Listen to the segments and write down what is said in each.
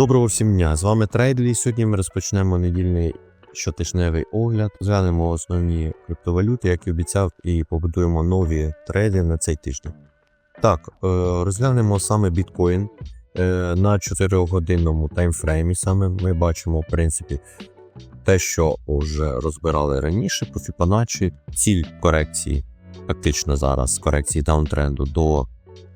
Доброго всім дня! З вами Трейдлі. Сьогодні ми розпочнемо недільний щотижневий огляд. Зглянемо основні криптовалюти, як і обіцяв, і побудуємо нові трейди на цей тиждень. Так, е, розглянемо саме біткоін е, на 4-годинному таймфреймі. Саме ми бачимо, в принципі, те, що вже розбирали раніше по Fibonacci. ціль корекції, фактично зараз корекції даунтренду до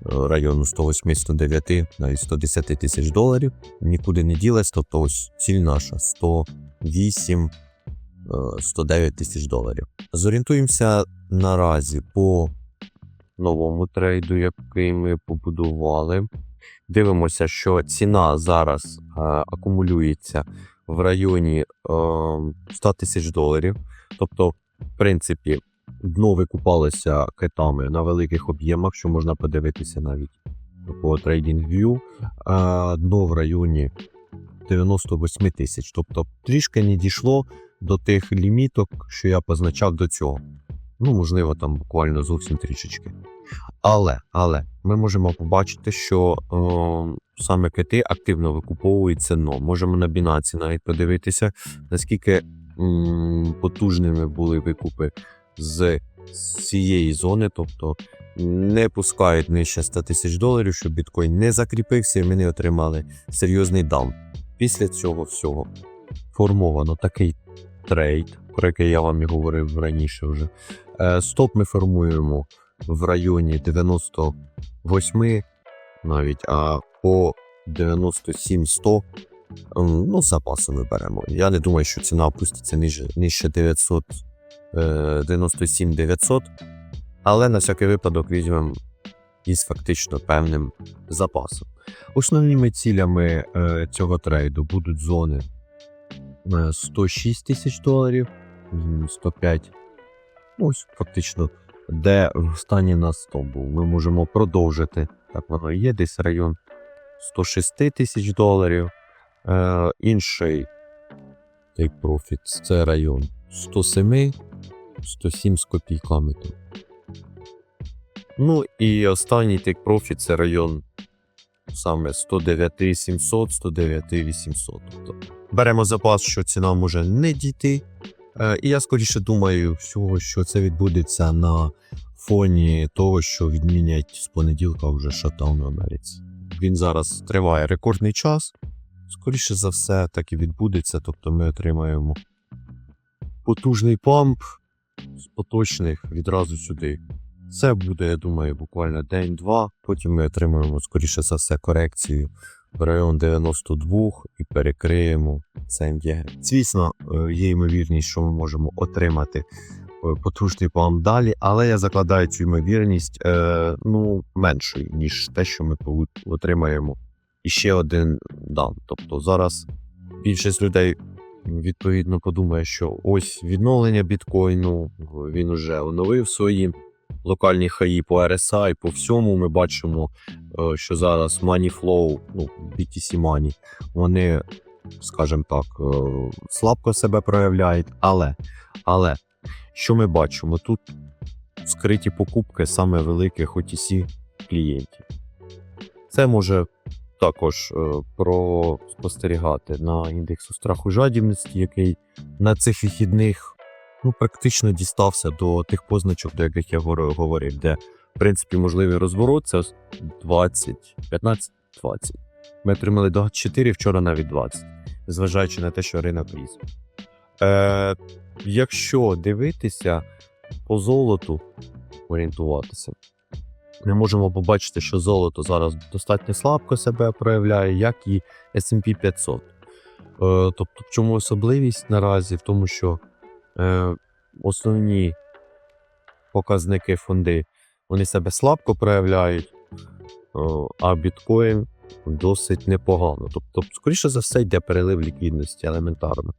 району 108-109, навіть 110 тисяч доларів нікуди не ділась, тобто ось ціль наша 108 е, 109 тисяч доларів. Зорієнтуємося наразі по новому трейду, який ми побудували. Дивимося, що ціна зараз е, акумулюється в районі е, 100 тисяч доларів. Тобто, в принципі, дно викупалося китами на великих об'ємах, що можна подивитися навіть по TradingView. Дно в районі 98 тисяч. Тобто трішки не дійшло до тих ліміток, що я позначав до цього. Ну, можливо, там буквально зовсім трішечки. Але, але ми можемо побачити, що е, саме кити активно викуповують це дно. Можемо на Binance навіть подивитися, наскільки м, потужними були викупи з цієї зони, тобто не пускають нижче 100 тисяч доларів, щоб біткоін не закріпився, і ми не отримали серйозний даун. Після цього всього формовано такий трейд, про який я вам і говорив раніше вже. Е, Стоп ми формуємо в районі 98 навіть, а по 97-100 м, ну, з запасами беремо. Я не думаю, що ціна опуститься нижче, нижче 900, е, 97 900, але на всякий випадок візьмемо із фактично певним запасом. Основними цілями е, цього трейду будуть зони е, 106 тисяч доларів, м, 105. Ну, Ось фактично, де в стані на 100 був. Ми можемо продовжити. Так воно є, десь район 106 тисяч доларів. Е, інший take profit це район 107, 107 з копійками. Там. Ну і останній take profit це район саме 109 700, 109 800. Тобто беремо запас, що ціна може не дійти. Е, І я скоріше думаю, всього, що це відбудеться на фоні того, що відмінять з понеділка вже шатаун в Америці. Він зараз триває рекордний час. Скоріше за все, так і відбудеться. Тобто ми отримаємо потужний памп з поточних відразу сюди. Це буде, я думаю, буквально день-два. Потім ми отримаємо, скоріше за все, корекцію в район 92 і перекриємо цей МДГ. Звісно, е, є ймовірність, що ми можемо отримати е, потужний памп далі, але я закладаю цю ймовірність е, ну, меншою, ніж те, що ми отримаємо іще один дан. Тобто зараз більшість людей відповідно подумає, що ось відновлення біткоїну, він уже оновив свої локальні хаї по RSI, по всьому ми бачимо, е, що зараз Money Flow, ну, BTC Money, вони, скажімо так, е, слабко себе проявляють. Але, але що ми бачимо? Тут скриті покупки саме великих OTC клієнтів. Це може також е, проспостерігати на індексу страху жадібності, який на цих вихідних ну, практично дістався до тих позначок, до яких я говорив, де, в принципі, можливий розворот це 20, 15, 20. Ми отримали 24, вчора навіть 20, зважаючи на те, що ринок ріс. Е, якщо дивитися по золоту, орієнтуватися, ми можемо побачити, що золото зараз достатньо слабко себе проявляє, як і SP 500. Е, тобто, в чому особливість наразі? В тому, що е, основні показники фонди вони себе слабко проявляють, о, а біткоін досить непогано. Тобто, скоріше за все, йде перелив ліквідності елементарно.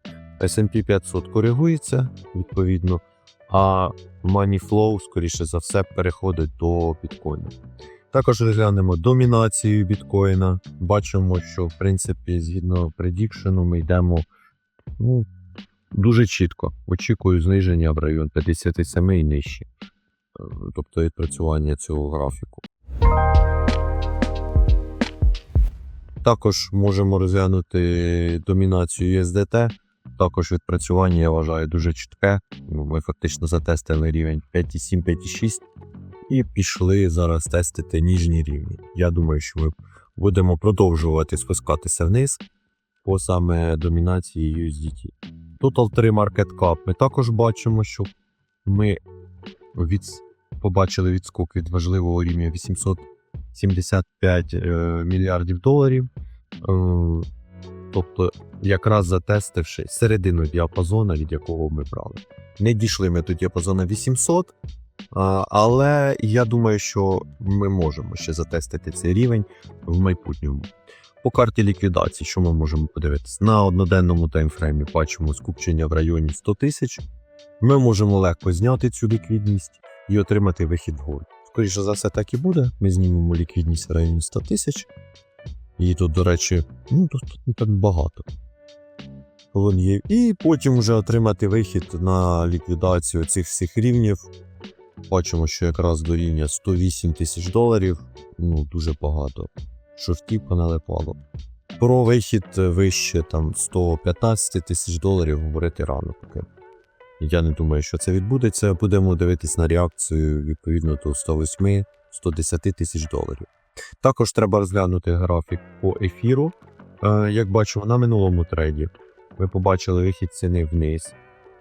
SP 500 коригується відповідно, а Money Flow, скоріше за все, переходить до біткоїна. Також розглянемо домінацію біткоїна. Бачимо, що в принципі, згідно предікшену, ми йдемо ну, дуже чітко. Очікую зниження в район 57 і нижче. Е, Тобто відпрацювання цього графіку. Також можемо розглянути домінацію USDT. Також відпрацювання, я вважаю, дуже чітке. Ми фактично затестили рівень 5,7, 5,6 і пішли зараз тестити ніжні рівні. Я думаю, що ми будемо продовжувати спускатися вниз по саме домінації USDT. Total 3 Market Cap. Ми також бачимо, що ми від... побачили відскок від важливого рівня 875 е, мільярдів доларів. Тобто, якраз затестивши середину діапазону, від якого ми брали. Не дійшли ми до діапазону 800, але я думаю, що ми можемо ще затестити цей рівень в майбутньому. По карті ліквідації, що ми можемо подивитися? На одноденному таймфреймі бачимо скупчення в районі 100 тисяч. Ми можемо легко зняти цю ліквідність і отримати вихід вгору. Скоріше за все, так і буде. Ми знімемо ліквідність в районі 100 тисяч. І тут, до речі, ну тут не так багато. Колонів. І потім вже отримати вихід на ліквідацію цих всіх рівнів. Бачимо, що якраз до рівня 108 тисяч доларів. Ну, дуже багато. Шовтів поналипало. Про вихід вище там 115 тисяч доларів говорити рано поки. Я не думаю, що це відбудеться. Будемо дивитись на реакцію відповідно до 108-110 тисяч доларів. Також треба розглянути графік по ефіру. Е, як бачимо, на минулому трейді ми побачили вихід ціни вниз.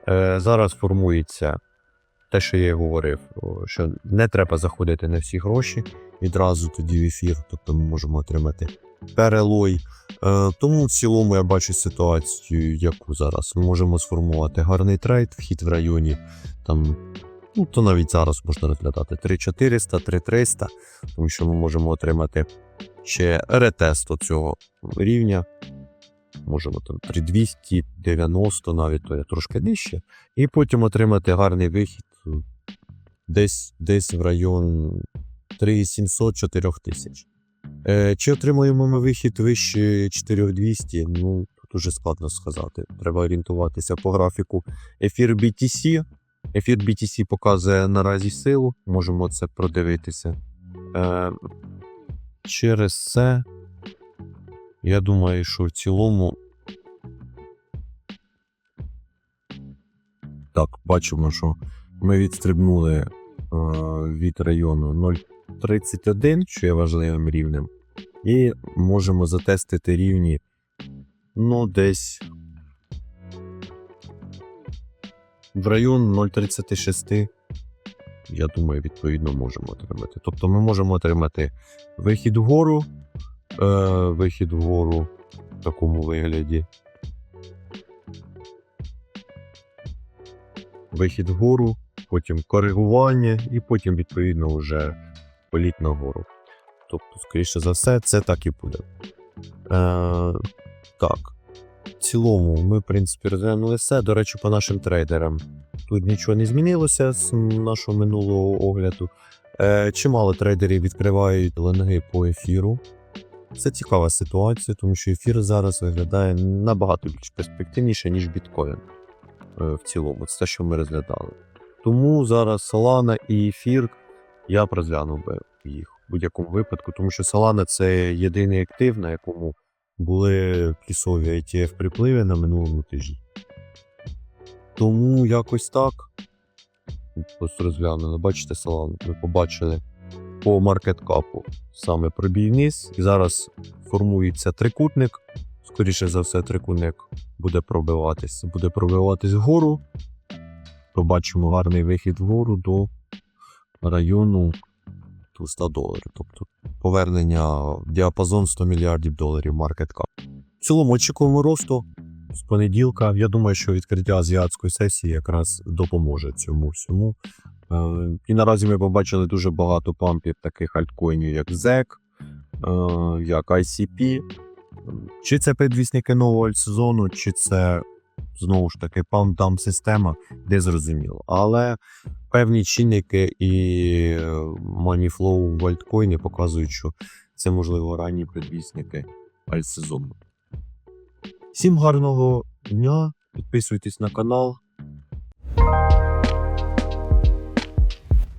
Е, зараз формується те, що я говорив, що не треба заходити на всі гроші відразу тоді в ефір, тобто ми можемо отримати перелой. Е, тому в цілому я бачу ситуацію, яку зараз ми можемо сформувати гарний трейд, вхід в районі там. Ну, то навіть зараз можна розглядати 3400, 3300, тому що ми можемо отримати ще ретест цього рівня. Можемо там 3290 навіть, то є трошки нижче. І потім отримати гарний вихід десь, десь в район 3700-4000. Е, чи отримуємо ми вихід вище 4200? Ну, тут уже складно сказати. Треба орієнтуватися по графіку ефір BTC. Ефір BTC показує наразі силу, можемо це продивитися. Е, через це, я думаю, що в цілому. Так, бачимо, що ми відстрибнули е, від району 0,31, що є важливим рівнем, і можемо затестити рівні ну, десь в район 0,36. Я думаю, відповідно можемо отримати. Тобто ми можемо отримати вихід вгору, е, вихід вгору в такому вигляді. Вихід вгору, потім коригування, і потім, відповідно, вже політ нагору. Тобто, скоріше за все, це так і буде. Е, так. В цілому, ми, в принципі, розглянули все. До речі, по нашим трейдерам. Тут нічого не змінилося з нашого минулого огляду. Е, чимало трейдерів відкривають ленги по ефіру. Це цікава ситуація, тому що ефір зараз виглядає набагато більш перспективніше, ніж біткоін. Е, в цілому, це те, що ми розглядали. Тому зараз Solana і ефір я б розглянув би їх в будь-якому випадку, тому що Solana це єдиний актив, на якому були плюсові ETF припливи на минулому тижні. Тому якось так. Просто розглянули. Бачите, Solana, ми побачили по маркеткапу саме пробій вниз. І зараз формується трикутник. Скоріше за все, трикутник буде пробиватись. Буде пробиватись вгору. Побачимо гарний вихід вгору до району 200 доларів. Тобто повернення в діапазон 100 мільярдів доларів cap. В цілому очікуємо росту з понеділка. Я думаю, що відкриття азіатської сесії якраз допоможе цьому всьому. Е, І наразі ми побачили дуже багато пампів таких альткоїнів, як ZEC, е, як ICP. Чи це предвісники нового сезону, чи це знову ж таки памп-дам система, де зрозуміло. Але певні чинники і маніфлоу в альткоїні показують, що це можливо ранні предвісники альтсезону. Всім гарного дня, підписуйтесь на канал,